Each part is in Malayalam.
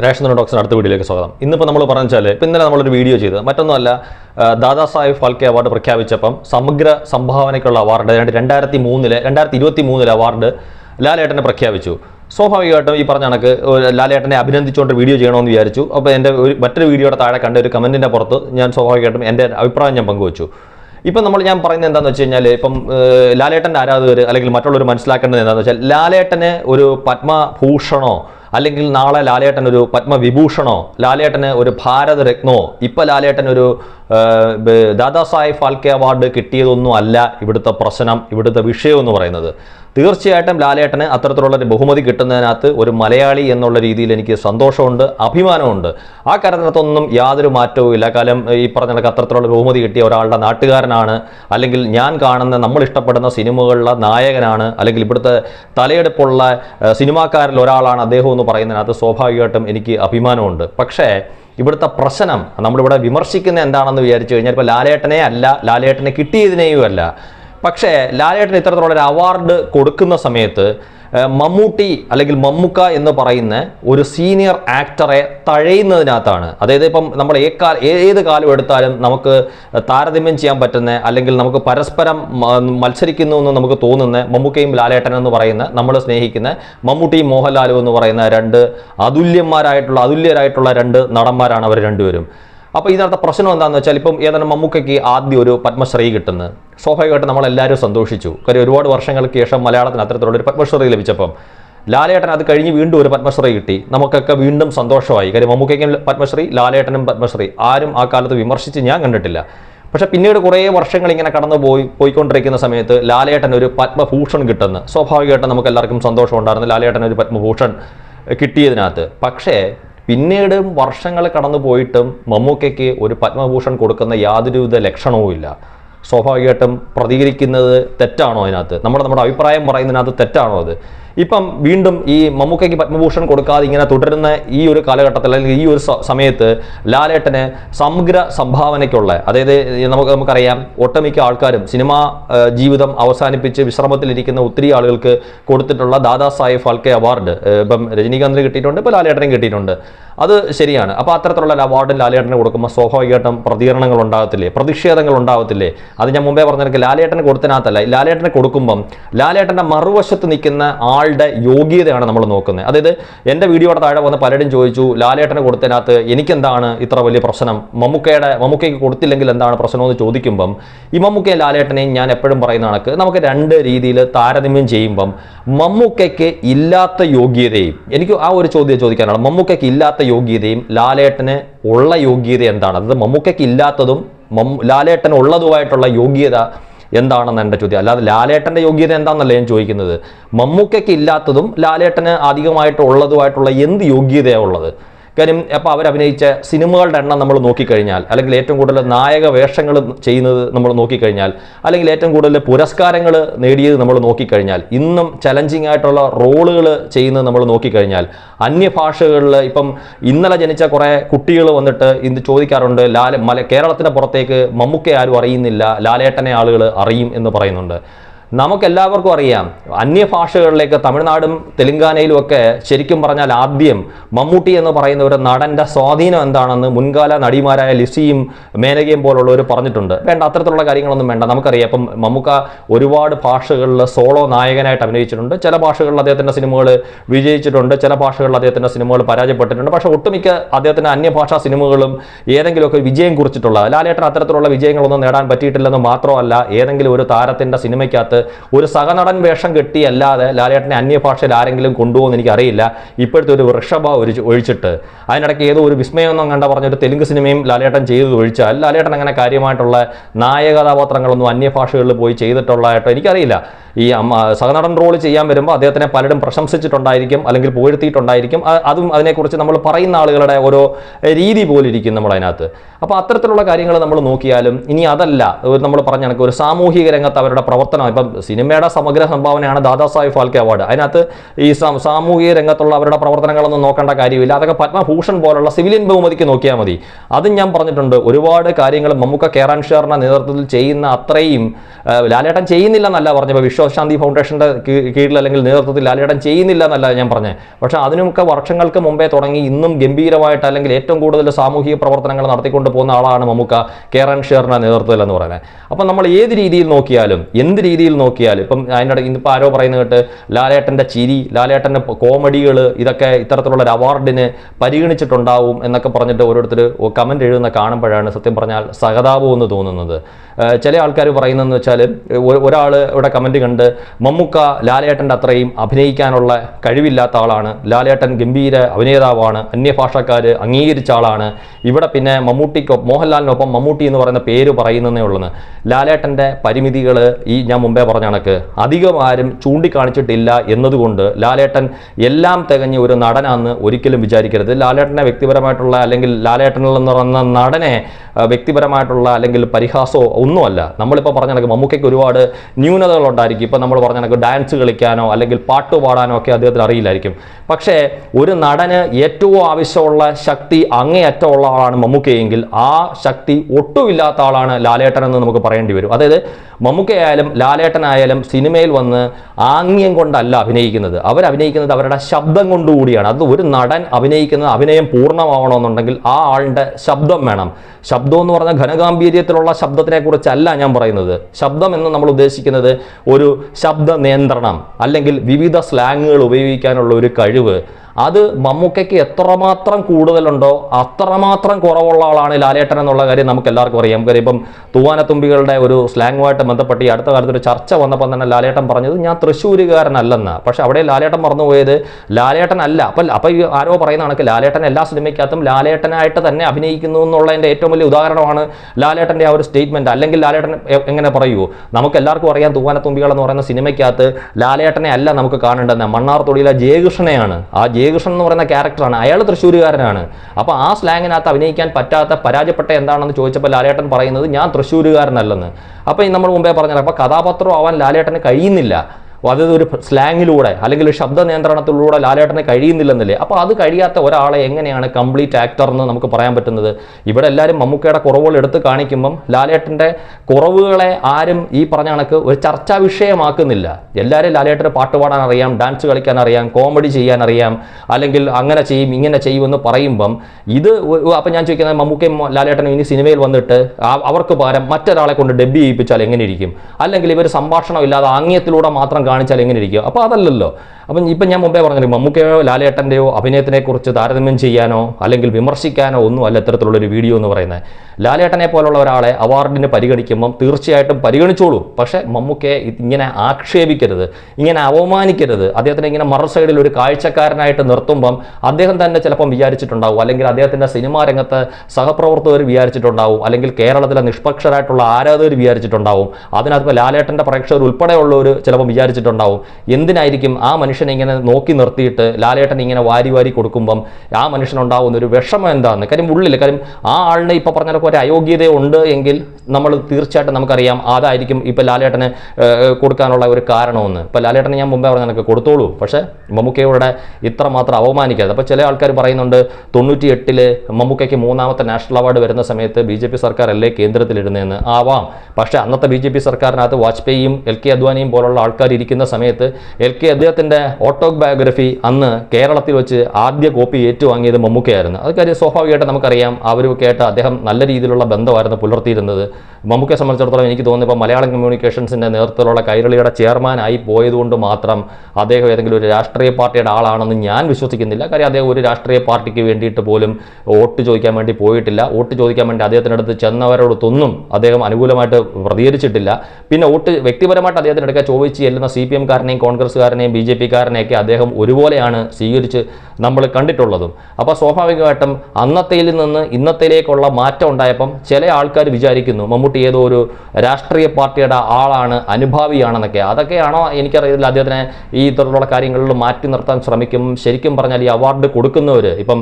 റേഷൻ ഡോക്ടർ അടുത്ത വീഡിയോയിലേക്ക് സ്വാഗതം. ഇന്നിപ്പോൾ നമ്മൾ പറഞ്ഞു വെച്ചാൽ ഇപ്പം ഇന്നലെ നമ്മളൊരു വീഡിയോ ചെയ്തത് മറ്റൊന്നുമല്ല ദാദാസാഹിബ് ദാദാ സാഹിബ് ഫാൽക്കെ അവാർഡ് പ്രഖ്യാപിച്ചപ്പം സമഗ്ര സംഭാവനയ്ക്കുള്ള അവാർഡ് രണ്ടായിരത്തി മൂന്നിലെ രണ്ടായിരത്തി ഇരുപത്തി മൂന്നിലെ അവാർഡ് ലാലേട്ടനെ പ്രഖ്യാപിച്ചു. സ്വാഭാവികമായിട്ടും ഈ പറഞ്ഞ കണക്ക് ലാലേട്ടനെ അഭിനന്ദിച്ചുകൊണ്ട് വീഡിയോ ചെയ്യണമെന്ന് വിചാരിച്ചു. അപ്പോൾ എന്റെ ഒരു മറ്റൊരു വീഡിയോയുടെ താഴെ കണ്ട ഒരു കമന്റിന്റെ പുറത്ത് ഞാൻ സ്വാഭാവികമായിട്ടും എന്റെ അഭിപ്രായം ഞാൻ പങ്കുവച്ചു. ഇപ്പം നമ്മൾ ഞാൻ പറയുന്നത് എന്താണെന്ന് വെച്ച് കഴിഞ്ഞാൽ ഇപ്പം ലാലേട്ടന്റെ ആരാധകർ അല്ലെങ്കിൽ മറ്റുള്ളവർ മനസ്സിലാക്കേണ്ടത് എന്താണെന്ന് വെച്ചാൽ ലാലേട്ടനെ ഒരു പത്മഭൂഷണോ അല്ലെങ്കിൽ നാളെ ലാലേട്ടൻ ഒരു പത്മവിഭൂഷണോ ലാലേട്ടന് ഒരു ഭാരതരത്നോ ഇപ്പം ലാലേട്ടൻ ഒരു ദാദാസാഹിബ് ഫാൽക്കെ അവാർഡ് കിട്ടിയതൊന്നും അല്ല ഇവിടുത്തെ പ്രശ്നം ഇവിടുത്തെ വിഷയം എന്ന് പറയുന്നത്. തീർച്ചയായിട്ടും ലാലേട്ടന് അത്തരത്തിലുള്ള ഒരു ബഹുമതി കിട്ടുന്നതിനകത്ത് ഒരു മലയാളി എന്നുള്ള രീതിയിൽ എനിക്ക് സന്തോഷമുണ്ട് അഭിമാനമുണ്ട്. ആ കാര്യത്തിനകത്തൊന്നും യാതൊരു മാറ്റവും ഇല്ല. കാലം ഈ പറഞ്ഞ അത്തരത്തിലുള്ള ബഹുമതി കിട്ടിയ ഒരാളുടെ നാട്ടുകാരനാണ്. അല്ലെങ്കിൽ ഞാൻ കാണുന്ന നമ്മൾ ഇഷ്ടപ്പെടുന്ന സിനിമകളിലെ നായകനാണ്. അല്ലെങ്കിൽ ഇവിടുത്തെ തലയെടുപ്പുള്ള സിനിമാക്കാരിൽ ഒരാളാണ് അദ്ദേഹം എന്ന് പറയുന്നതിനകത്ത് സ്വാഭാവികമായിട്ടും എനിക്ക് അഭിമാനമുണ്ട്. പക്ഷേ ഇവിടുത്തെ പ്രശ്നം നമ്മളിവിടെ വിമർശിക്കുന്ന എന്താണെന്ന് വിചാരിച്ചു കഴിഞ്ഞാൽ ഇപ്പോൾ ലാലേട്ടനെ അല്ല ലാലേട്ടനെ കിട്ടിയതിനെയും അല്ല പക്ഷേ ലാലേട്ടൻ ഇത്തരത്തിലുള്ള ഒരു അവാർഡ് കൊടുക്കുന്ന സമയത്ത് മമ്മൂട്ടി അല്ലെങ്കിൽ മമ്മുക്ക എന്ന് പറയുന്ന ഒരു സീനിയർ ആക്ടറെ തഴയുന്നതിനകത്താണ്. അതായത് ഇപ്പം നമ്മൾ ഏക്കാൽ ഏത് കാലം എടുത്താലും നമുക്ക് താരതമ്യം ചെയ്യാൻ പറ്റുന്ന അല്ലെങ്കിൽ നമുക്ക് പരസ്പരം മത്സരിക്കുന്നു എന്ന് നമുക്ക് തോന്നുന്ന മമ്മൂക്കയും ലാലേട്ടൻ എന്ന് പറയുന്ന നമ്മൾ സ്നേഹിക്കുന്ന മമ്മൂട്ടിയും മോഹൻലാലും എന്ന് പറയുന്ന രണ്ട് അതുല്യന്മാരായിട്ടുള്ള അതുല്യരായിട്ടുള്ള രണ്ട് നടന്മാരാണ് അവർ രണ്ടുപേരും. അപ്പോൾ ഇതിനകത്ത് പ്രശ്നം എന്താണെന്ന് വെച്ചാൽ ഇപ്പം ഏതാണ്ട് മമ്മൂക്കയ്ക്ക് ആദ്യം ഒരു പത്മശ്രീ കിട്ടുന്നത്. സ്വാഭാവികമായിട്ട് നമ്മളെല്ലാവരും സന്തോഷിച്ചു. കാര്യം ഒരുപാട് വർഷങ്ങൾക്ക് ശേഷം മലയാളത്തിന് അത്തരത്തിലുള്ള ഒരു പത്മശ്രീ ലഭിച്ചപ്പം ലാലേട്ടൻ അത് കഴിഞ്ഞ് വീണ്ടും ഒരു പത്മശ്രീ കിട്ടി. നമുക്കൊക്കെ വീണ്ടും സന്തോഷമായി. കാര്യം മമ്മൂക്കയ്ക്കും പത്മശ്രീ ലാലേട്ടനും പത്മശ്രീ. ആരും ആ കാലത്ത് വിമർശിച്ച് ഞാൻ കണ്ടിട്ടില്ല. പക്ഷേ പിന്നീട് കുറേ വർഷങ്ങൾ ഇങ്ങനെ കടന്നു പോയി പോയിക്കൊണ്ടിരിക്കുന്ന സമയത്ത് ലാലേട്ടൻ ഒരു പത്മഭൂഷൺ കിട്ടുന്നു. സ്വാഭാവികമായിട്ടും നമുക്ക് എല്ലാവർക്കും സന്തോഷം ഉണ്ടായിരുന്നു ലാലേട്ടൻ ഒരു പത്മഭൂഷൺ കിട്ടിയതിനകത്ത്. പക്ഷേ പിന്നീട് വർഷങ്ങൾ കടന്നു പോയിട്ടും മമ്മൂക്കയ്ക്ക് ഒരു പത്മഭൂഷൺ കൊടുക്കുന്ന യാതൊരുവിധ ലക്ഷണവുമില്ല. സ്വാഭാവികമായിട്ടും പ്രതികരിക്കുന്നത് തെറ്റാണോ അതിനകത്ത്? നമ്മുടെ നമ്മുടെ അഭിപ്രായം പറയുന്നതിനകത്ത് തെറ്റാണോ അത്? ഇപ്പം വീണ്ടും ഈ മമ്മൂക്കയ്ക്ക് പത്മഭൂഷൺ കൊടുക്കാതെ ഇങ്ങനെ തുടരുന്ന ഈ ഒരു കാലഘട്ടത്തിൽ അല്ലെങ്കിൽ ഈ ഒരു സമയത്ത് ലാലേട്ടന് സമഗ്ര സംഭാവനയ്ക്കുള്ള അതായത് നമുക്ക് നമുക്കറിയാം ഒട്ടുമിക്ക ആൾക്കാരും സിനിമാ ജീവിതം അവസാനിപ്പിച്ച് വിശ്രമത്തിലിരിക്കുന്ന ഒത്തിരി ആളുകൾക്ക് കൊടുത്തിട്ടുള്ള ദാദാ സാഹിബ് ഫാൽക്കെ അവാർഡ് ഇപ്പം രജനീകാന്തിന് കിട്ടിയിട്ടുണ്ട് ഇപ്പോൾ ലാലേട്ടനും കിട്ടിയിട്ടുണ്ട്. അത് ശരിയാണ്. അപ്പോൾ അത്തരത്തിലുള്ള അവാർഡ് ലാലേട്ടന് കൊടുക്കുമ്പോൾ സ്വാഭാവികമായിട്ടും പ്രതികരണങ്ങൾ ഉണ്ടാകത്തില്ലേ? പ്രതിഷേധങ്ങൾ ഉണ്ടാകത്തില്ലേ? അത് ഞാൻ മുമ്പേ പറഞ്ഞ ലാലേട്ടനെ കൊടുത്തതിനകത്തല്ല. ലാലേട്ടന് കൊടുക്കുമ്പം ലാലേട്ടന്റെ മറുവശത്ത് നിൽക്കുന്ന ആളുടെ യോഗ്യതയാണ് നമ്മൾ നോക്കുന്നത്. അതായത് എന്റെ വീഡിയോയുടെ താഴെ വന്ന് പലരും ചോദിച്ചു ലാലേട്ടനെ കൊടുത്തതിനകത്ത് എനിക്കെന്താണ് ഇത്ര വലിയ പ്രശ്നം? മമ്മൂക്കയുടെ മമ്മൂക്കയ്ക്ക് കൊടുത്തില്ലെങ്കിൽ എന്താണ് പ്രശ്നമെന്ന് ചോദിക്കുമ്പം ഈ മമ്മൂക്കയും ലാലേട്ടനെയും ഞാൻ എപ്പോഴും പറയുന്ന കണക്ക് നമുക്ക് രണ്ട് രീതിയിൽ താരതമ്യം ചെയ്യുമ്പം മമ്മൂക്കയ്ക്ക് ഇല്ലാത്ത യോഗ്യതയും എനിക്ക് ആ ഒരു ചോദ്യം ചോദിക്കാനാണ്. മമ്മൂക്കയ്ക്ക് ഇല്ലാത്ത യോഗ്യതയും ലാലേട്ടന് ഉള്ള യോഗ്യത എന്താണ്? അതായത് മമ്മൂക്കയ്ക്ക് ഇല്ലാത്തതും മമ്മൂ ലാലേട്ടന് ഉള്ളതുമായിട്ടുള്ള യോഗ്യത എന്താണെന്ന് എന്റെ ചോദ്യം. അല്ലാതെ ലാലേട്ടന്റെ യോഗ്യത എന്താണെന്നല്ല ഞാൻ ചോദിക്കുന്നത്. മമ്മൂക്കയ്ക്ക് ഇല്ലാത്തതും ലാലേട്ടന് അധികമായിട്ടുള്ളതുമായിട്ടുള്ള എന്ത് യോഗ്യതയാണ് ഉള്ളത്? കാര്യം അപ്പോൾ അവരഭിനയിച്ച സിനിമകളുടെ എണ്ണം നമ്മൾ നോക്കിക്കഴിഞ്ഞാൽ അല്ലെങ്കിൽ ഏറ്റവും കൂടുതൽ നായക വേഷങ്ങൾ ചെയ്യുന്നത് നമ്മൾ നോക്കിക്കഴിഞ്ഞാൽ അല്ലെങ്കിൽ ഏറ്റവും കൂടുതൽ പുരസ്കാരങ്ങൾ നേടിയത് നമ്മൾ നോക്കിക്കഴിഞ്ഞാൽ ഇന്നും ചലഞ്ചിങ് ആയിട്ടുള്ള റോളുകൾ ചെയ്യുന്നത് നമ്മൾ നോക്കിക്കഴിഞ്ഞാൽ അന്യഭാഷകളിൽ ഇപ്പം ഇന്നലെ ജനിച്ച കുറേ കുട്ടികൾ വന്നിട്ട് ഇന്ന് ചോദിക്കാറുണ്ട് ലാല മല കേരളത്തിന്റെ പുറത്തേക്ക് മമ്മൂക്കെ ആരും അറിയുന്നില്ല ലാലേട്ടനെ ആളുകൾ അറിയും എന്ന് പറയുന്നുണ്ട്. നമുക്കെല്ലാവർക്കും അറിയാം. അന്യഭാഷകളിലേക്ക് തമിഴ്നാടും തെലുങ്കാനയിലും ഒക്കെ ശരിക്കും പറഞ്ഞാൽ ആദ്യം മമ്മൂട്ടി എന്ന് പറയുന്ന ഒരു നടന്റെ സ്വാധീനം എന്താണെന്ന് മുൻകാല നടിമാരായ ലിസിയും മേനകയും പോലുള്ളവർ പറഞ്ഞിട്ടുണ്ട്. വേണ്ട അത്തരത്തിലുള്ള കാര്യങ്ങളൊന്നും വേണ്ട. നമുക്കറിയാം ഇപ്പം മമ്മൂക്ക ഒരുപാട് ഭാഷകളിൽ സോളോ നായകനായിട്ട് അഭിനയിച്ചിട്ടുണ്ട്. ചില ഭാഷകളിൽ അദ്ദേഹത്തിന്റെ സിനിമകൾ വിജയിച്ചിട്ടുണ്ട്. ചില ഭാഷകളിൽ അദ്ദേഹത്തിന്റെ സിനിമകൾ പരാജയപ്പെട്ടിട്ടുണ്ട്. പക്ഷേ ഒട്ടുമിക്ക അദ്ദേഹത്തിന്റെ അന്യഭാഷാ സിനിമകളും ഏതെങ്കിലുമൊക്കെ വിജയം കുറിച്ചിട്ടുള്ള ലാലേട്ടൻ അത്തരത്തിലുള്ള വിജയങ്ങളൊന്നും നേടാൻ പറ്റിയിട്ടില്ലെന്ന് മാത്രമല്ല ഏതെങ്കിലും ഒരു താരത്തിന്റെ സിനിമയ്ക്കകത്ത് ഒരു സഹനടൻ വേഷം കെട്ടിയല്ലാതെ ലാലേട്ടനെ അന്യഭാഷയിൽ ആരെങ്കിലും കൊണ്ടുപോകുമെന്ന് എനിക്കറിയില്ല. ഇപ്പോഴത്തെ ഒരു വൃഷഭ ഒരു ഒഴിച്ചിട്ട്. അതിനിടയ്ക്ക് ഏതോ ഒരു വിസ്മയമൊന്നും കണ്ട പറഞ്ഞൊരു തെലുങ്ക് സിനിമയും ലാലേട്ടൻ ചെയ്തത് ഒഴിച്ചാൽ ലാലേട്ടൻ അങ്ങനെ കാര്യമായിട്ടുള്ള നായക കഥാപാത്രങ്ങളൊന്നും അന്യഭാഷകളിൽ പോയി ചെയ്തിട്ടുള്ളതായിട്ടോ എനിക്കറിയില്ല. ഈ സഹനടൻ റോൾ ചെയ്യാൻ വരുമ്പോൾ അദ്ദേഹത്തിനെ പലരും പ്രശംസിച്ചിട്ടുണ്ടായിരിക്കും അല്ലെങ്കിൽ പുകഴ്ത്തിയിട്ടുണ്ടായിരിക്കും. അതും അതിനെക്കുറിച്ച് നമ്മൾ പറയുന്ന ആളുകളുടെ ഓരോ രീതി പോലെ ഇരിക്കും നമ്മൾ അതിനകത്ത്. അപ്പോൾ അത്തരത്തിലുള്ള കാര്യങ്ങൾ നമ്മൾ നോക്കിയാലും ഇനി അതല്ല. നമ്മൾ പറഞ്ഞ കണക്ക് ഒരു സാമൂഹിക രംഗത്ത് അവരുടെ പ്രവർത്തനം ഇപ്പം സിനിമയുടെ സമഗ്ര സംഭാവനയാണ് ദാദാസാഹിബ് ഫാൽക്കെ അവാർഡ്. അതിനകത്ത് ഈ സാമൂഹിക രംഗത്തുള്ള അവരുടെ പ്രവർത്തനങ്ങളൊന്നും നോക്കേണ്ട കാര്യമില്ല. അതൊക്കെ പത്മഭൂഷൺ പോലുള്ള സിവിലിയൻ ബഹുമതിക്ക് നോക്കിയാൽ മതി. അതും ഞാൻ പറഞ്ഞിട്ടുണ്ട് ഒരുപാട് കാര്യങ്ങൾ മമ്മൂക്ക കേറാൻ ഷെയറിന്റെ നേതൃത്വത്തിൽ ചെയ്യുന്ന അത്രയും ലാലേട്ടൻ ചെയ്യുന്നില്ല എന്നല്ല പറഞ്ഞപ്പോൾ വിശ്വശാന്തി ഫൗണ്ടേഷന്റെ കീഴിൽ അല്ലെങ്കിൽ നേതൃത്വത്തിൽ ലാലേട്ടൻ ചെയ്യുന്നില്ല എന്നല്ല ഞാൻ പറഞ്ഞത്. പക്ഷേ അതിനൊക്കെ വർഷങ്ങൾക്ക് മുമ്പേ തുടങ്ങി ഇന്നും ഗംഭീരമായിട്ട് അല്ലെങ്കിൽ ഏറ്റവും കൂടുതൽ സാമൂഹിക പ്രവർത്തനങ്ങൾ നടത്തിക്കൊണ്ട് പോകുന്ന ആളാണ് മമ്മൂക്ക കേരാൻ ഷെയറിന്റെ നേതൃത്വത്തിൽ എന്ന് പറയുന്നത്. അപ്പം നമ്മൾ ഏത് രീതിയിൽ നോക്കിയാലും എന്ത് രീതിയിൽ നോക്കിയാലും ഇപ്പം അതിനിടയ്ക്ക് ഇന്നിപ്പോൾ ആരോ പറയുന്ന കേട്ട് ലാലേട്ടന്റെ ചിരി ലാലേട്ടന്റെ കോമഡികൾ ഇതൊക്കെ ഇത്തരത്തിലുള്ള ഒരു അവാർഡിന് പരിഗണിച്ചിട്ടുണ്ടാവും എന്നൊക്കെ പറഞ്ഞിട്ട് ഓരോരുത്തർ കമന്റ് എഴുതുന്ന കാണുമ്പോഴാണ് സത്യം പറഞ്ഞാൽ സഹതാപം എന്ന് തോന്നുന്നത്. ചില ആൾക്കാർ പറയുന്നതെന്ന് വെച്ചാൽ ഒരാൾ ഇവിടെ കമന്റ് കണ്ട് മമ്മൂക്ക ലാലേട്ടന്റെ അത്രയും അഭിനയിക്കാനുള്ള കഴിവില്ലാത്ത ആളാണ് ലാലേട്ടൻ ഗംഭീര അഭിനേതാവാണ് അന്യഭാഷക്കാർ അംഗീകരിച്ച ആളാണ്. ഇവിടെ പിന്നെ മമ്മൂട്ടിക്കൊപ്പം മോഹൻലാലിനൊപ്പം മമ്മൂട്ടി എന്ന് പറയുന്ന പേര് പറയുന്നതേ ഉള്ളൂ. ലാലേട്ടന്റെ പരിമിതികൾ ഈ ഞാൻ മുമ്പേ പറഞ്ഞ കണക്ക്. അധികം ആരും ചൂണ്ടിക്കാണിച്ചിട്ടില്ല എന്നതുകൊണ്ട് ലാലേട്ടൻ എല്ലാം തികഞ്ഞ ഒരു നടനാന്ന് ഒരിക്കലും വിചാരിക്കരുത്. ലാലേട്ടനെ വ്യക്തിപരമായിട്ടുള്ള അല്ലെങ്കിൽ ലാലേട്ടനിൽ എന്ന് പറയുന്ന നടനെ വ്യക്തിപരമായിട്ടുള്ള അല്ലെങ്കിൽ പരിഹാസമോ ഒന്നുമല്ല. നമ്മളിപ്പോൾ പറഞ്ഞ കണക്ക് മമ്മൂക്കയ്ക്ക് ഒരുപാട് ന്യൂനതകൾ ഉണ്ടായിരിക്കും. ഇപ്പം നമ്മൾ പറഞ്ഞ കണക്ക് ഡാൻസ് കളിക്കാനോ അല്ലെങ്കിൽ പാട്ട് പാടാനോ ഒക്കെ അദ്ദേഹത്തിന് അറിയില്ലായിരിക്കും. പക്ഷേ ഒരു നടന് ഏറ്റവും ആവശ്യമുള്ള ശക്തി അങ്ങേയറ്റമുള്ള ആളാണ് മമ്മൂക്കയെങ്കിൽ ആ ശക്തി ഒട്ടുമില്ലാത്ത ആളാണ് ലാലേട്ടൻ എന്ന് നമുക്ക് പറയേണ്ടി വരും. അതായത് മമ്മൂക്കയായാലും ലാലേട്ടനായാലും സിനിമയിൽ വന്ന് ആംഗ്യം കൊണ്ടല്ല അഭിനയിക്കുന്നത്. അവർ അഭിനയിക്കുന്നത് അവരുടെ ശബ്ദം കൊണ്ടുകൂടിയാണ്. അത് ഒരു നടൻ അഭിനയിക്കുന്നത് അഭിനയം പൂർണമാവണമെന്നുണ്ടെങ്കിൽ ആ ആളുടെ ശബ്ദം വേണം. ശബ്ദം എന്ന് പറഞ്ഞാൽ ഘനഗാംഭീര്യത്തിലുള്ള ശബ്ദത്തിനെ കുറിച്ചല്ല ഞാൻ പറയുന്നത്. ശബ്ദം എന്ന് നമ്മൾ ഉദ്ദേശിക്കുന്നത് ഒരു ശബ്ദ നിയന്ത്രണം അല്ലെങ്കിൽ വിവിധ സ്ലാങ്ങുകൾ ഉപയോഗിക്കാനുള്ള ഒരു കഴിവ്. അത് മമ്മൂക്കയ്ക്ക് എത്രമാത്രം കൂടുതലുണ്ടോ അത്രമാത്രം കുറവുള്ള ആളാണ് ലാലേട്ടൻ എന്നുള്ള കാര്യം നമുക്ക് എല്ലാവർക്കും അറിയാം. കാര്യം ഇപ്പം തൂവാനത്തുമ്പികളുടെ ഒരു സ്ലാങ്ങുമായിട്ട് ബന്ധപ്പെട്ട് ഈ അടുത്ത കാലത്ത് ഒരു ചർച്ച വന്നപ്പോൾ തന്നെ ലാലേട്ടൻ പറഞ്ഞത് ഞാൻ തൃശ്ശൂരുകാരനല്ലെന്ന്. പക്ഷെ അവിടെ ലാലേട്ടൻ മറന്നുപോയത് ലാലേട്ടൻ അല്ല. അപ്പം അപ്പം ഈ ആരോ പറയുന്ന കണക്ക് ലാലേട്ടൻ എല്ലാ സിനിമയ്ക്കകത്തും ലാലേട്ടനായിട്ട് തന്നെ അഭിനയിക്കുന്നു എന്നുള്ളതിന്റെ ഏറ്റവും വലിയ ഉദാഹരണമാണ് ലാലേട്ടന്റെ ആ ഒരു സ്റ്റേറ്റ്മെന്റ് അല്ലെങ്കിൽ ലാലേട്ടൻ എങ്ങനെ പറയൂ നമുക്ക് എല്ലാവർക്കും അറിയാം തൂവാനത്തുമ്പികൾ എന്ന് പറയുന്ന സിനിമയ്ക്കകത്ത് ലാലേട്ടനെ അല്ല നമുക്ക് കാണേണ്ടത്. മണ്ണാർ തൊടിയിലെ ജയകൃഷ്ണനെയാണ്. ആ ജയകൃഷ്ണൻ എന്ന് പറയുന്ന ക്യാരക്ടറാണ്. അയാൾ തൃശ്ശൂരുകാരനാണ്. അപ്പോൾ ആ സ്ലാങ്ങിനകത്ത് അഭിനയിക്കാൻ പറ്റാത്ത പരാജയപ്പെട്ട എന്താണെന്ന് ചോദിച്ചപ്പോൾ ലാലേട്ടൻ പറയുന്നത് ഞാൻ തൃശ്ശൂരുകാരനല്ലെന്ന്. അപ്പോൾ നമ്മൾ മുമ്പേ പറഞ്ഞത് അപ്പോൾ കഥാപാത്രം ആവാൻ ലാലേട്ടന് കഴിയുന്നില്ല. അതായത് ഒരു സ്ലാങ്ങിലൂടെ അല്ലെങ്കിൽ ഒരു ശബ്ദ നിയന്ത്രണത്തിലൂടെ ലാലേട്ടനെ കഴിയുന്നില്ലെന്നില്ലേ? അപ്പോൾ അത് കഴിയാത്ത ഒരാളെ എങ്ങനെയാണ് കംപ്ലീറ്റ് ആക്ടർ എന്ന് നമുക്ക് പറയാൻ പറ്റുന്നത്? ഇവിടെ എല്ലാവരും മമ്മൂക്കയുടെ കുറവുകൾ എടുത്ത് കാണിക്കുമ്പം ലാലേട്ടന്റെ കുറവുകളെ ആരും ഈ പറഞ്ഞ കണക്ക് ഒരു ചർച്ചാ വിഷയമാക്കുന്നില്ല. എല്ലാവരും ലാലേട്ടന് പാട്ട് പാടാൻ അറിയാം ഡാൻസ് കളിക്കാൻ അറിയാം കോമഡി ചെയ്യാൻ അറിയാം അല്ലെങ്കിൽ അങ്ങനെ ചെയ്യും ഇങ്ങനെ ചെയ്യുമെന്ന് പറയുമ്പം ഇത് അപ്പം ഞാൻ ചോദിക്കുന്നത് മമ്മൂക്കയും ലാലേട്ടനും ഇനി സിനിമയിൽ വന്നിട്ട് അവർക്ക് പകരം മറ്റൊരാളെ കൊണ്ട് ഡബ് ചെയ്യിപ്പിച്ചാൽ എങ്ങനെ ഇരിക്കും? അല്ലെങ്കിൽ ഇവർ സംഭാഷണം ഇല്ലാതെ ആംഗ്യത്തിലൂടെ മാത്രം കാണിച്ചാൽ എങ്ങനെ ഇരിക്കുക അപ്പോൾ അതല്ലല്ലോ. അപ്പം ഇപ്പം ഞാൻ മുമ്പേ പറഞ്ഞില്ല മമ്മൂക്കയോ ലാലേട്ടന്റെയോ അഭിനയത്തിനെക്കുറിച്ച് താരതമ്യം ചെയ്യാനോ അല്ലെങ്കിൽ വിമർശിക്കാനോ ഒന്നും അല്ല ഇത്തരത്തിലുള്ളൊരു വീഡിയോ എന്ന് പറയുന്നത്. ലാലേട്ടനെ പോലുള്ള ഒരാളെ അവാർഡിന് പരിഗണിക്കുമ്പം തീർച്ചയായിട്ടും പരിഗണിച്ചോളൂ. പക്ഷേ മമ്മൂക്കയെ ഇങ്ങനെ ആക്ഷേപിക്കരുത് ഇങ്ങനെ അവമാനിക്കരുത്. അദ്ദേഹത്തിനെ ഇങ്ങനെ മറു സൈഡിൽ ഒരു കാഴ്ചക്കാരനായിട്ട് നിർത്തുമ്പം അദ്ദേഹം തന്നെ ചിലപ്പം വിചാരിച്ചിട്ടുണ്ടാവും. അല്ലെങ്കിൽ അദ്ദേഹത്തിന്റെ സിനിമാ രംഗത്ത് സഹപ്രവർത്തകർ വിചാരിച്ചിട്ടുണ്ടാവും. അല്ലെങ്കിൽ കേരളത്തിലെ നിഷ്പക്ഷരായിട്ടുള്ള ആരാധകർ വിചാരിച്ചിട്ടുണ്ടാവും. അതിനകത്ത് ലാലേട്ടന്റെ പ്രേക്ഷകർ ഉൾപ്പെടെയുള്ളവർ ചിലപ്പം വിചാരിച്ചിട്ടുണ്ടാവും. എന്തിനായിരിക്കും ആ മനുഷ്യനെ ഇങ്ങനെ നോക്കി നിർത്തിയിട്ട് ലാലേട്ടൻ ഇങ്ങനെ വാരി വാരി കൊടുക്കുമ്പം ആ മനുഷ്യനുണ്ടാവുന്ന ഒരു വിഷമം എന്താണെന്ന് കാര്യം ഉള്ളിൽ കാര്യം ആ ആളിന് ഇപ്പോൾ പറഞ്ഞ ഒരു അയോഗ്യത ഉണ്ട് എങ്കിൽ നമ്മൾ തീർച്ചയായിട്ടും നമുക്കറിയാം അതായിരിക്കും ഇപ്പോൾ ലാലേട്ടന് കൊടുക്കാനുള്ള ഒരു കാരണമെന്ന്. ഇപ്പോൾ ലാലേട്ടനെ ഞാൻ മുമ്പേ പറഞ്ഞ എനിക്ക് കൊടുത്തോളൂ. പക്ഷേ മമ്മൂക്കയുടെ ഇത്ര മാത്രം അവമാനിക്കാതെ അപ്പോൾ ചില ആൾക്കാർ പറയുന്നുണ്ട് തൊണ്ണൂറ്റി എട്ടിൽ മമ്മൂക്കയ്ക്ക് മൂന്നാമത്തെ നാഷണൽ അവാർഡ് വരുന്ന സമയത്ത് ബി ജെ പി സർക്കാർ അല്ലേ കേന്ദ്രത്തിലിരുന്നതെന്ന് ആവാം. പക്ഷേ അന്നത്തെ ബി ജെ പി സർക്കാരിനകത്ത് വാജ്പേയിയും എൽ കെ അദ്വാനിയും പോലുള്ള ആൾക്കാർ ഇരിക്കുന്ന സമയത്ത് എൽ കെ അദ്ദേഹത്തിന്റെ ഓട്ടോബയോഗ്രഫി അന്ന് കേരളത്തിൽ വെച്ച് ആദ്യ കോപ്പി ഏറ്റുവാങ്ങിയത് മമ്മൂക്കയായിരുന്നു. അത് കാര്യം സ്വാഭാവികമായിട്ട് നമുക്കറിയാം. അവരുമൊക്കെയായിട്ട് അദ്ദേഹം നല്ല രീതിയിലുള്ള ബന്ധമായിരുന്നു പുലർത്തിയിരുന്നത്. മമ്മൂക്കയെ സംബന്ധിച്ചിടത്തോളം എനിക്ക് തോന്നുന്നു ഇപ്പോൾ മലയാളം കമ്മ്യൂണിക്കേഷൻസിന്റെ നേതൃത്വത്തിലുള്ള കൈരളിയുടെ ചെയർമാനായി പോയതുകൊണ്ട് മാത്രം അദ്ദേഹം ഏതെങ്കിലും ഒരു രാഷ്ട്രീയ പാർട്ടിയുടെ ആളാണെന്ന് ഞാൻ വിശ്വസിക്കുന്നില്ല. കാര്യം അദ്ദേഹം ഒരു രാഷ്ട്രീയ പാർട്ടിക്ക് വേണ്ടിയിട്ട് പോലും വോട്ട് ചോദിക്കാൻ വേണ്ടി പോയിട്ടില്ല. വോട്ട് ചോദിക്കാൻ വേണ്ടി അദ്ദേഹത്തിനടുത്ത് ചെന്നവരോടൊത്തൊന്നും അദ്ദേഹം അനുകൂലമായിട്ട് പ്രതികരിച്ചിട്ടില്ല. പിന്നെ വോട്ട് വ്യക്തിപരമായിട്ട് അദ്ദേഹത്തിനടുക്ക ചോദിച്ച് ചെല്ലുന്ന സി പി എംകാരനെയും കോൺഗ്രസ്സുകാരനെയും ബി ജെ പിക്കാരനെയൊക്കെ അദ്ദേഹം ഒരുപോലെയാണ് സ്വീകരിച്ച് നമ്മൾ കണ്ടിട്ടുള്ളതും. അപ്പോൾ സ്വാഭാവികമായിട്ടും അന്നത്തേയിൽ നിന്ന് ഇന്നത്തേലേക്കുള്ള മാറ്റം ഉണ്ടായപ്പം ചില ആൾക്കാർ വിചാരിക്കുന്നു മമ്മൂട്ടി സപ്പോർട്ട് ചെയ്ത ഒരു രാഷ്ട്രീയ പാർട്ടിയുടെ ആളാണ് അനുഭാവിയാണെന്നൊക്കെ. അതൊക്കെയാണോ എനിക്കറിയില്ല അദ്ദേഹത്തിനെ ഈ ഇത്തരത്തിലുള്ള കാര്യങ്ങളിൽ മാറ്റി നിർത്താൻ ശ്രമിക്കും. ശരിക്കും പറഞ്ഞാൽ ഈ അവാർഡ് കൊടുക്കുന്നവർ ഇപ്പം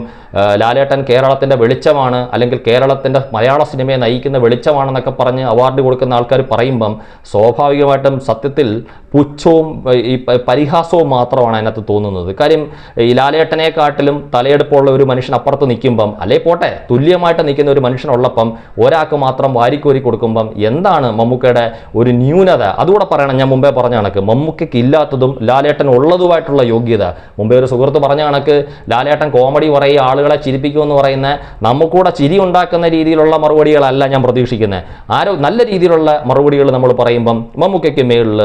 ലാലേട്ടൻ കേരളത്തിന്റെ വെളിച്ചമാണ് അല്ലെങ്കിൽ കേരളത്തിന്റെ മലയാള സിനിമയെ നയിക്കുന്ന വെളിച്ചമാണെന്നൊക്കെ പറഞ്ഞ് അവാർഡ് കൊടുക്കുന്ന ആൾക്കാർ പറയുമ്പം സ്വാഭാവികമായിട്ടും സത്യത്തിൽ പുച്ഛവും ഈ പരിഹാസവും മാത്രമാണ് അതിനകത്ത് തോന്നുന്നത്. കാര്യം ഈ ലാലേട്ടനെക്കാട്ടിലും തലയെടുപ്പുള്ള ഒരു മനുഷ്യൻ അപ്പുറത്ത് നിൽക്കുമ്പം അല്ലേ പോട്ടെ തുല്യമായിട്ട് നിൽക്കുന്ന ഒരു മനുഷ്യനുള്ളപ്പം ഒരാൾക്ക് മാത്രം വാരിക്കോരി കൊടുക്കുമ്പം എന്താണ് മമ്മൂക്കയുടെ ഒരു ന്യൂനത? അതുകൂടെ പറയണം ഞാൻ മുമ്പേ പറഞ്ഞ കണക്ക്. മമ്മൂക്കയ്ക്ക് ഇല്ലാത്തതും ലാലേട്ടൻ ഉള്ളതുമായിട്ടുള്ള യോഗ്യത. മുമ്പേ ഒരു സുഹൃത്ത് പറഞ്ഞ കണക്ക് ലാലേട്ടൻ കോമഡി പറയുക ആളുകളെ ചിരിപ്പിക്കുമെന്ന് പറയുന്ന നമുക്കൂടെ ചിരി ഉണ്ടാക്കുന്ന രീതിയിലുള്ള മറുപടികളല്ല ഞാൻ പ്രതീക്ഷിക്കുന്നത്. ആരോ നല്ല രീതിയിലുള്ള മറുപടികൾ നമ്മൾ പറയുമ്പം മമ്മൂക്കയ്ക്ക് മേളിൽ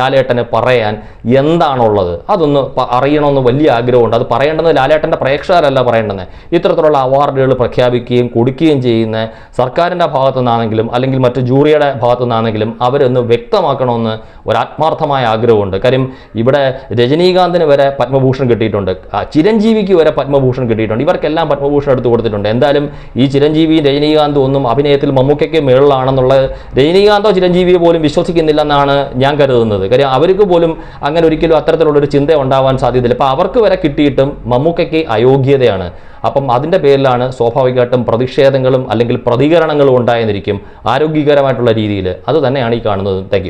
ലാലേട്ടന് പറയാൻ എന്താണുള്ളത്? അതൊന്ന് അറിയണമെന്ന് വലിയ ആഗ്രഹമുണ്ട്. അത് പറയേണ്ടത് ലാലേട്ടന്റെ പ്രേക്ഷകരല്ല പറയേണ്ടത്. ഇത്തരത്തിലുള്ള അവാർഡുകൾ പ്രഖ്യാപിക്കുകയും കൊടുക്കുകയും ചെയ്യുന്ന സർക്കാരിന്റെ ഭാഗത്തു നിന്നാണെങ്കിലും അല്ലെങ്കിൽ മറ്റു ജൂറിയുടെ ഭാഗത്തു നിന്നാണെങ്കിലും അവരൊന്ന് വ്യക്തമാക്കണമെന്ന് ഒരാത്മാർത്ഥമായ ആഗ്രഹമുണ്ട്. കാര്യം ഇവിടെ രജനീകാന്തിന് വരെ പത്മഭൂഷൺ കിട്ടിയിട്ടുണ്ട്. ചിരഞ്ജീവിക്ക് വരെ പത്മഭൂഷൺ കിട്ടിയിട്ടുണ്ട്. ഇവർക്കെല്ലാം പത്മഭൂഷൺ എടുത്തു കൊടുത്തിട്ടുണ്ട്. എന്തായാലും ഈ ചിരഞ്ജീവി രജനീകാന്തും ഒന്നും അഭിനയത്തിൽ മമ്മൂക്കയ്ക്ക് മേളിലാണെന്നുള്ള രജനീകാന്തോ ചിരഞ്ജീവിയോ പോലും വിശ്വസിക്കുന്നില്ലെന്നാണ് ഞാൻ കരുതുന്നത്. കാര്യം അവർക്ക് പോലും അങ്ങനെ ഒരിക്കലും അത്തരത്തിലുള്ളൊരു ചിന്ത ഉണ്ടാവാൻ സാധ്യതയില്ല. അപ്പോൾ അവർക്ക് വരെ കിട്ടിയിട്ടും മമ്മൂക്കയ്ക്ക് അയോഗ്യതയാണ്. അപ്പം അതിന്റെ പേരിലാണ് സ്വാഭാവികമായിട്ടും പ്രതിഷേധങ്ങളും അല്ലെങ്കിൽ പ്രതികരണങ്ങളും ഉണ്ടായെന്നിരിക്കും ആരോഗ്യകരമായിട്ടുള്ള രീതിയിൽ. അത് തന്നെയാണ് ഈ കാണുന്നത്. താങ്ക്